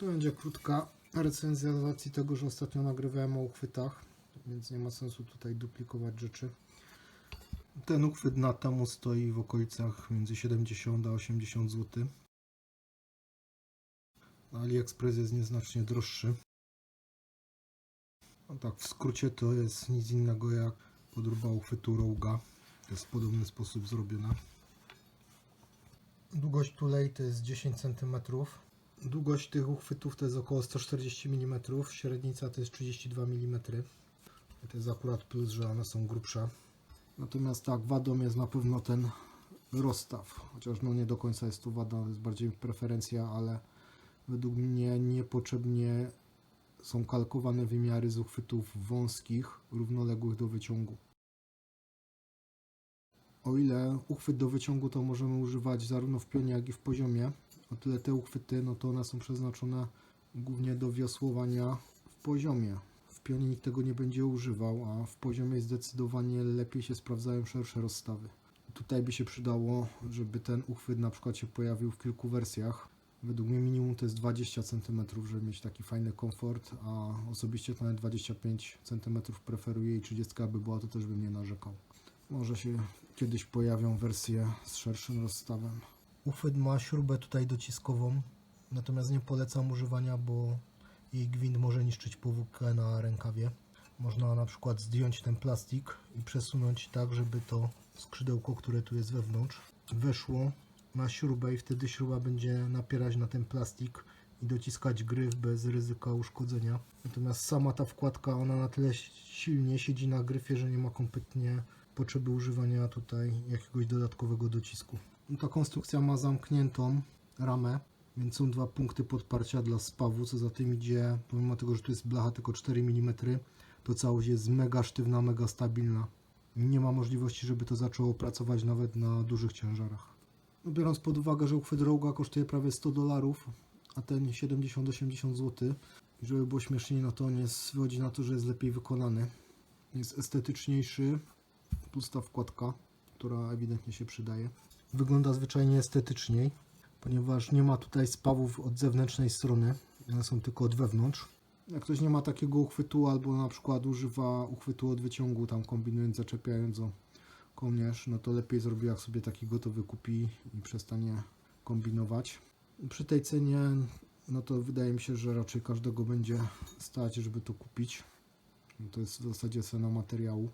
To będzie krótka recenzja z racji tego, że ostatnio nagrywałem o uchwytach, więc nie ma sensu tutaj duplikować rzeczy. Ten uchwyt na temu stoi w okolicach między 70 a 80 zł. AliExpress jest nieznacznie droższy. No tak, w skrócie to jest nic innego jak podróba uchwytu Roga. Jest w podobny sposób zrobiona. Długość tulej to jest 10 cm. Długość tych uchwytów to jest około 140 mm. Średnica to jest 32 mm. To jest akurat plus, że one są grubsze. Natomiast tak, wadą jest na pewno ten rozstaw. Chociaż no nie do końca jest to wada, jest bardziej preferencja, ale według mnie niepotrzebnie są kalkowane wymiary z uchwytów wąskich, równoległych do wyciągu. O ile uchwyt do wyciągu to możemy używać zarówno w pionie, jak i w poziomie, o tyle te uchwyty, no to one są przeznaczone głównie do wiosłowania w poziomie. W pionie nikt tego nie będzie używał, a w poziomie zdecydowanie lepiej się sprawdzają szersze rozstawy. Tutaj by się przydało, żeby ten uchwyt na przykład się pojawił w kilku wersjach. Według mnie minimum to jest 20 cm, żeby mieć taki fajny komfort, a osobiście to nawet 25 cm preferuję i 30 by była, to też bym nie narzekał. Może się kiedyś pojawią wersje z szerszym rozstawem. Uchwyt ma śrubę tutaj dociskową, natomiast nie polecam używania, bo jej gwint może niszczyć powłokę na rękawie. Można na przykład zdjąć ten plastik i przesunąć tak, żeby to skrzydełko, które tu jest wewnątrz, weszło na śrubę i wtedy śruba będzie napierać na ten plastik i dociskać gryf bez ryzyka uszkodzenia. Natomiast sama ta wkładka, ona na tyle silnie siedzi na gryfie, że nie ma kompletnie potrzeby używania tutaj jakiegoś dodatkowego docisku. No Ta konstrukcja ma zamkniętą ramę, więc są dwa punkty podparcia dla spawu, co za tym idzie, pomimo tego, że tu jest blacha tylko 4 mm, to całość jest mega sztywna, mega stabilna. Nie ma możliwości, żeby to zaczęło pracować nawet na dużych ciężarach. No, biorąc pod uwagę, że uchwyt Roga kosztuje prawie 100 dolarów, a ten 70-80 zł, żeby było śmieszniej, no to on jest, wychodzi na to, że jest lepiej wykonany. Jest estetyczniejszy, plus ta wkładka, która ewidentnie się przydaje. Wygląda zwyczajnie estetyczniej, ponieważ nie ma tutaj spawów od zewnętrznej strony, one są tylko od wewnątrz. Jak ktoś nie ma takiego uchwytu, albo na przykład używa uchwytu od wyciągu, tam kombinując, zaczepiając o kołnierz, no to lepiej zrobi, jak sobie taki gotowy kupi i przestanie kombinować. Przy tej cenie, no to wydaje mi się, że raczej każdego będzie stać, żeby to kupić. No to jest w zasadzie cena materiału.